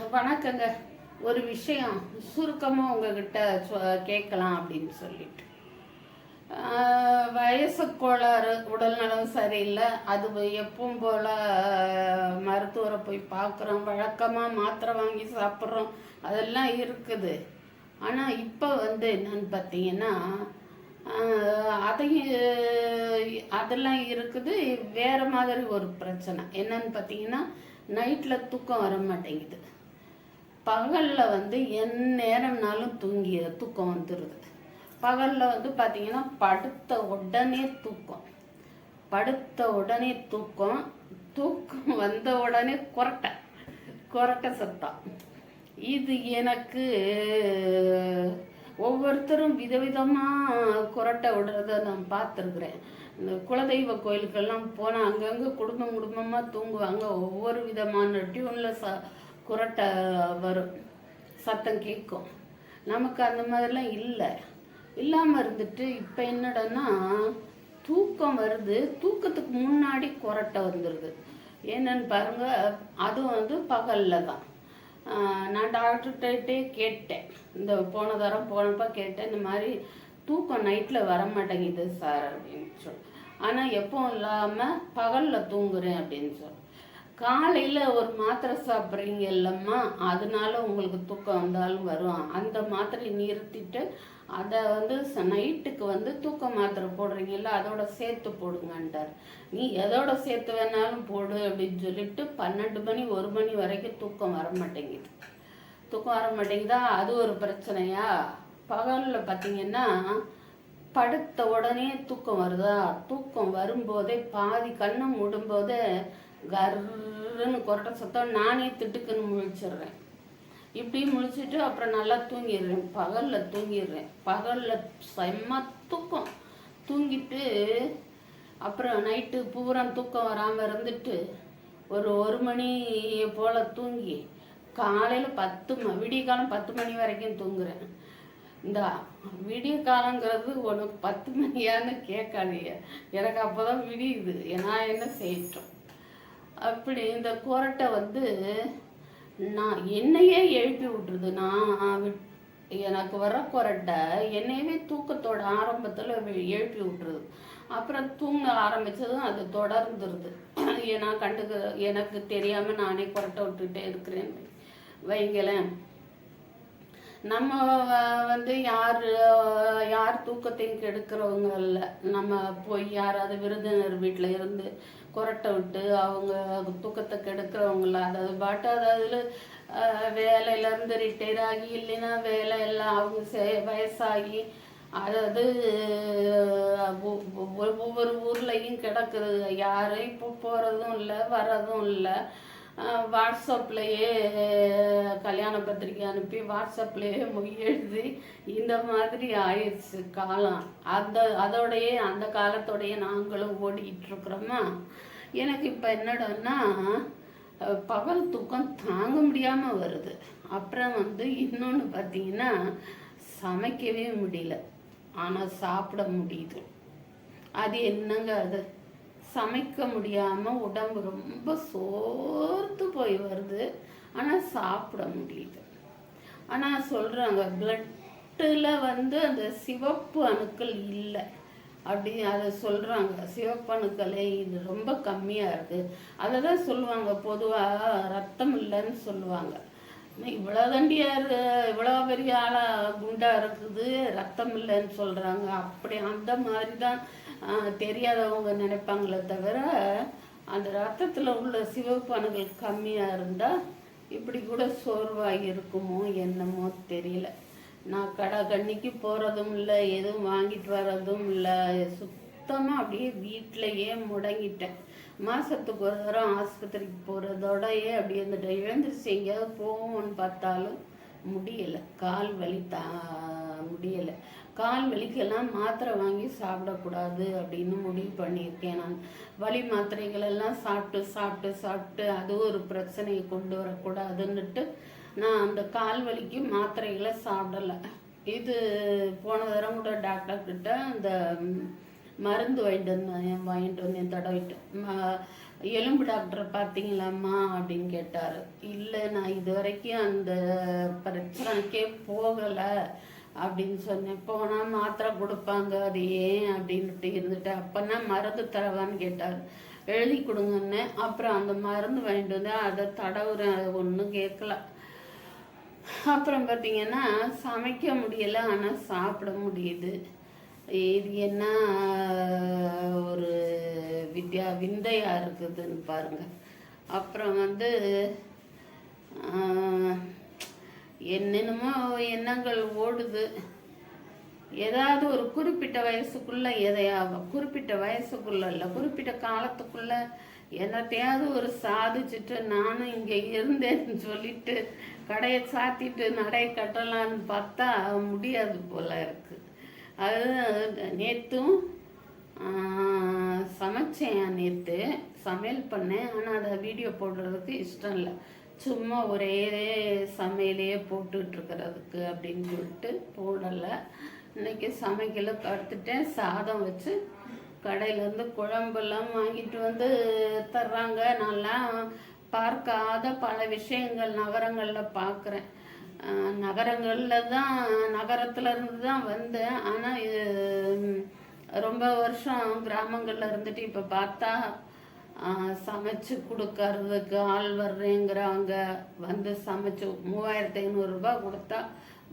வணக்கங்க. ஒரு விஷயம் சுருக்கமாக உங்ககிட்ட சொ- கேட்கலாம் அப்படின்னு சொல்லிட்டு. வயசு கோளாறு உடல்நலம் சரியில்லை அது எப்பவும் போல் மருத்துவரை போய் பார்க்குறோம் வழக்கமாக மாத்திரை வாங்கி சாப்பிட்றோம் அதெல்லாம் இருக்குது. ஆனால் இப்போ வந்து என்னன்னு பார்த்தீங்கன்னா அதையும் அதெல்லாம் இருக்குது வேறு மாதிரி ஒரு பிரச்சனை. என்னன்னு பார்த்தீங்கன்னா நைட்டில் தூக்கம் வர மாட்டேங்குது பகலில் வந்து என் நேரம்னாலும் தூங்கி தூக்கம் வந்துடுது பகலில் வந்து பார்த்தீங்கன்னா படுத்த உடனே தூக்கம். படுத்த உடனே தூக்கம். தூக்கம் வந்த உடனே கொரட்டை. கொரட்டை சத்தம். இது எனக்கு ஒவ்வொருத்தரும் விதவிதமாக கொரட்டை விடுறத நான் பார்த்துருக்குறேன். இந்த குலதெய்வ கோயிலுக்கெல்லாம் போனால் அங்கங்கே குடும்பம் குடும்பமாக தூங்குவாங்க. ஒவ்வொரு விதமான டியூனில் ச குரட்டை வரும் சத்தம் கேட்கும். நமக்கு அந்த மாதிரிலாம் இல்லை. இல்லாமல் இருந்துட்டு இப்போ என்னடன்னா தூக்கம் வருது. தூக்கத்துக்கு முன்னாடி குரட்டை வந்துடுது என்னன்னு பாருங்க அதுவும் வந்து பகலில் தான். நான் டாக்டர்கிட்டே கேட்டேன். இந்த போன தரம் போனப்போ கேட்டேன் இந்த மாதிரி தூக்கம் நைட்டில் வர மாட்டேங்குது சார் அப்படின்னு சொல்லி ஆனால் எப்பவும் இல்லாமல் பகலில் தூங்குறேன் அப்படின்னு சொல்லி காலையில் ஒரு மாத்திரை சாப்பிட்றீங்க இல்லைம்மா அதனால உங்களுக்கு தூக்கம் வந்தாலும் வரும். அந்த மாத்திரை நிறுத்திட்டு அதை வந்து நைட்டுக்கு வந்து தூக்க மாத்திரை போடுறீங்கல்ல அதோட சேர்த்து போடுங்கன்றார். நீ எதோட சேர்த்து வேணாலும் போடு அப்படின்னு சொல்லிட்டு பன்னெண்டு மணி ஒரு மணி வரைக்கும் தூக்கம் வர மாட்டேங்குது. தூக்கம் வர மாட்டேங்குதா? அது ஒரு பிரச்சனையா? பகலில் பார்த்தீங்கன்னா படுத்த உடனே தூக்கம் வருதா? தூக்கம் வரும்போதே பாதி கண்ணை மூடும்போதே கருன்னு கொரட்டை சத்தம் நானே திட்டுக்குன்னு முழிச்சிடுறேன். இப்படி முழிச்சிட்டு அப்புறம் நல்லா தூங்கிடுறேன். பகலில் தூங்கிடுறேன். பகலில் செம்ம தூக்கம். தூங்கிட்டு அப்புறம் நைட்டு பூரா தூக்கம் வராமல் இருந்துட்டு ஒரு ஒரு மணி போல் தூங்கி காலையில் பத்து ம விடிய காலம் பத்து மணி வரைக்கும் தூங்குறேன். இந்த விடிய காலங்கிறது உனக்கு பத்து மணியான்னு கேட்காதீங்க. எனக்கு அப்போ தான் விடியுது. ஏன்னா என்ன செய்யட்டும்? அப்படி இந்த குரட்டை வந்து நான் என்னையே எழுப்பி விட்டுருது. நான் விட்- எனக்கு வர குரட்டை என்னையவே தூக்கத்தோட ஆரம்பத்தில் எழுப்பி விட்டுருது. அப்புறம் தூங்க ஆரம்பித்ததும் அது தொடர்ந்துருது. ஏன்னா கண்டுக்க எனக்கு தெரியாமல் நானே குரட்டை விட்டுட்டே இருக்கிறேன் வைங்களேன். நம்ம வந்து யார் யார் தூக்கத்தையும் கெடுக்கிறவங்க இல்லை நம்ம போய் யாராவது விருந்தினர் வீட்டில் இருந்து குரட்டை விட்டு அவங்க தூக்கத்தை கெடுக்கிறவங்கள அதாவது பாட்டு அதாவது வேலையிலேருந்து ரிட்டையர் ஆகி இல்லைன்னா வேலை எல்லாம் அவங்க சே வயசாகி அதாவது ஒவ்வொரு ஊர்லேயும் கிடக்குது யாரும் இப்போ போகிறதும் இல்லை வர்றதும் இல்லை. வாட்ஸ்அப்லேயே கல்யாண பத்திரிக்கை அனுப்பி வாட்ஸ்அப்லேயே மொய் எழுதி இந்த மாதிரி ஆயிடுச்சு காலம். அந்த அதோடையே அந்த காலத்தோடையே நாங்களும் ஓடிக்கிட்டு இருக்கிறோமா? எனக்கு இப்போ என்னடான்னா பகல் தூக்கம் தாங்க முடியாமல் வருது. அப்புறம் வந்து இன்னொன்று பார்த்தீங்கன்னா சமைக்கவே முடியல. ஆனால் சாப்பிட முடியுது. அது என்னங்க அது? சமைக்க முடியாமல் உடம்பு ரொம்ப சோர்த்து போய் வருது. ஆனால் சாப்பிட முடியுது. ஆனால் சொல்கிறாங்க பிளட்டில் வந்து அந்த சிவப்பு அணுக்கள் இல்லை. அப்படி அதை சொல்கிறாங்க சிவப்பு அணுக்களே இது ரொம்ப கம்மியாக இருக்குது அதை தான் சொல்லுவாங்க பொதுவாக ரத்தம் இல்லைன்னு சொல்லுவாங்க. இவ்வளோ தண்டியார் இவ்வளோ பெரிய ஆளாக குண்டா இருக்குது. ரத்தம் இல்லைன்னு சொல்கிறாங்க அப்படி அந்த மாதிரி தான் தெரியாதவங்க நினைப்பாங்களே தவிர அந்த ரத்தத்தில் உள்ள சிவப்பு அணுகள் கம்மியாக இருந்தால் இப்படி கூட சோர்வாக இருக்குமோ என்னமோ தெரியல. நான் கடை கண்ணிக்கு போகிறதும் இல்லை எதுவும் வாங்கிட்டு வர்றதும் இல்லை. சுத்தமாக அப்படியே வீட்டிலையே முடங்கிட்டேன். மாதத்துக்கு ஒரு தரம் ஆஸ்பத்திரிக்கு போகிறதோடயே அப்படியே இருந்துட்டு எழுந்திரிச்சு எங்கேயாவது போவோம்னு பார்த்தாலும் முடியலை. கால் வலி தா முடியலை. கால் வலிக்கெல்லாம் மாத்திரை வாங்கி சாப்பிடக்கூடாது அப்படின்னு முடிவு பண்ணியிருக்கேன் நான். வலி மாத்திரைகள் எல்லாம் சாப்பிட்டு சாப்பிட்டு சாப்பிட்டு அது ஒரு பிரச்சனையை கொண்டு வரக்கூடாதுன்னுட்டு நான் அந்த கால் வலிக்கு மாத்திரைகளை சாப்பிடலை. இது போன தரம் கூட டாக்டர் கிட்ட அந்த மருந்து வாங்கிட்டு வந்தேன் வாங்கிட்டு வந்தேன் தடவிட்டு? எலும்பு டாக்டரை பார்த்தீங்களாம்மா அப்படின்னு கேட்டார். இல்லை நான் இது வரைக்கும் அந்த பிரச்சனைக்கே போகலை அப்படின்னு சொன்னேன். போனால் மாத்திரை கொடுப்பாங்க அது ஏன் அப்படின்ட்டு இருந்துட்டு அப்போனா மருந்து தரவான்னு கேட்டார். எழுதி கொடுங்கன்னு அப்புறம் அந்த மருந்து வாங்கிட்டு வந்து அதை தடவுறேன் அது ஒன்றும் கேட்கல. அப்புறம் பார்த்தீங்கன்னா சமைக்க முடியல ஆனால் சாப்பிட முடியுது. இது என்ன ஒரு வித்யா விந்தையாக இருக்குதுன்னு பாருங்க. அப்புறம் வந்து என்னென்னமோ எண்ணங்கள் ஓடுது. ஏதாவது ஒரு குறிப்பிட்ட வயசுக்குள்ள எதையாவது குறிப்பிட்ட வயசுக்குள்ள இல்லை குறிப்பிட்ட காலத்துக்குள்ள என்னத்தையாவது ஒரு சாதிச்சுட்டு நானும் இங்கே இருந்தேன்னு சொல்லிட்டு கடையை சாத்திட்டு நடை கட்டலான்னு பார்த்தா முடியாது போல இருக்குது அது நேற்றும் சமைச்சேன் நேற்று சமையல் பண்ணேன். ஆனால் அதை வீடியோ போடுறதுக்கு இஷ்டம் இல்லை. சும்மா ஒரே சமையலையே போட்டுட்ருக்கிறதுக்கு அப்படின்னு சொல்லிட்டு போடலை. இன்னைக்கு சமைக்கல. கடுத்துட்டேன் சாதம் வச்சு கடையிலேருந்து குழம்பெல்லாம் வாங்கிட்டு வந்து தர்றாங்க. நல்லா பார்க்காத பல விஷயங்கள் நகரங்களில் பார்க்குறேன் நகரங்களில் தான் நகரத்துலேருந்து தான் வந்தேன். ஆனால் இது ரொம்ப வருஷம் கிராமங்களில் இருந்துட்டு இப்போ பார்த்தா சமைச்சு கொடுக்கறதுக்கு ஆள் வர்றேங்கிறாங்க. வந்து சமைச்சு மூவாயிரத்தி ஐநூறுரூபா கொடுத்தா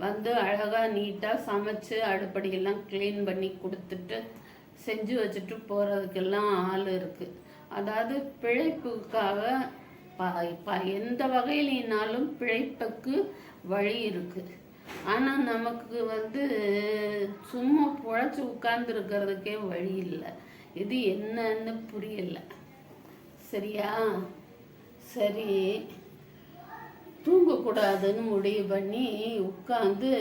வந்து அழகாக நீட்டாக சமைச்சு அடுப்படியெல்லாம் க்ளீன் பண்ணி கொடுத்துட்டு செஞ்சு வச்சுட்டு போகிறதுக்கெல்லாம் ஆள் இருக்குது அதாவது பிழைப்புக்காக ப எந்த வகையிலினாலும் பிழைப்புக்கு வழி இருக்குது ஆனால் நமக்கு வந்து சும்மா புழைச்சி உட்கார்ந்துருக்கிறதுக்கே வழி இல்லை. இது என்னன்னு புரியல. சரியா? சரி. தூங்கக்கூடாதுன்னு முடிவு பண்ணி உட்காந்து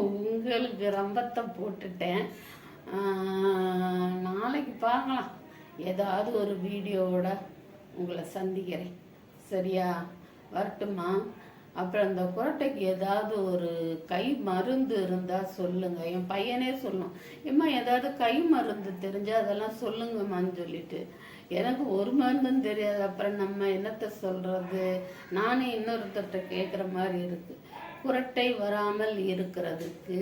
உங்களுக்கு ரம்பத்தை போட்டுட்டேன். நாளைக்கு பார்க்கலாம். ஏதாவது ஒரு வீடியோவோட உங்களை சந்திக்கிறேன். சரியா? வரட்டுமா அப்புறம் அந்த குரட்டைக்கு ஏதாவது ஒரு கை மருந்து இருந்தால் சொல்லுங்க. என் பையனே சொல்லும். ஏம்மா ஏதாவது கை மருந்து தெரிஞ்சால் அதெல்லாம் சொல்லுங்கம்மான்னு சொல்லிட்டு. எனக்கு ஒரு மருந்தும் தெரியாது. அப்புறம் நம்ம என்னத்தை சொல்கிறது நானே இன்னொருத்தர்கிட்ட கேட்குற மாதிரி இருக்குது குரட்டை வராமல் இருக்கிறதுக்கு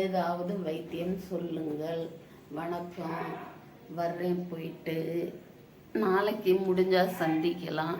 ஏதாவது வைத்தியம் சொல்லுங்கள். வணக்கம். வர்றேன் போயிட்டு. நாளைக்கு முடிஞ்சால் சந்திக்கலாம்.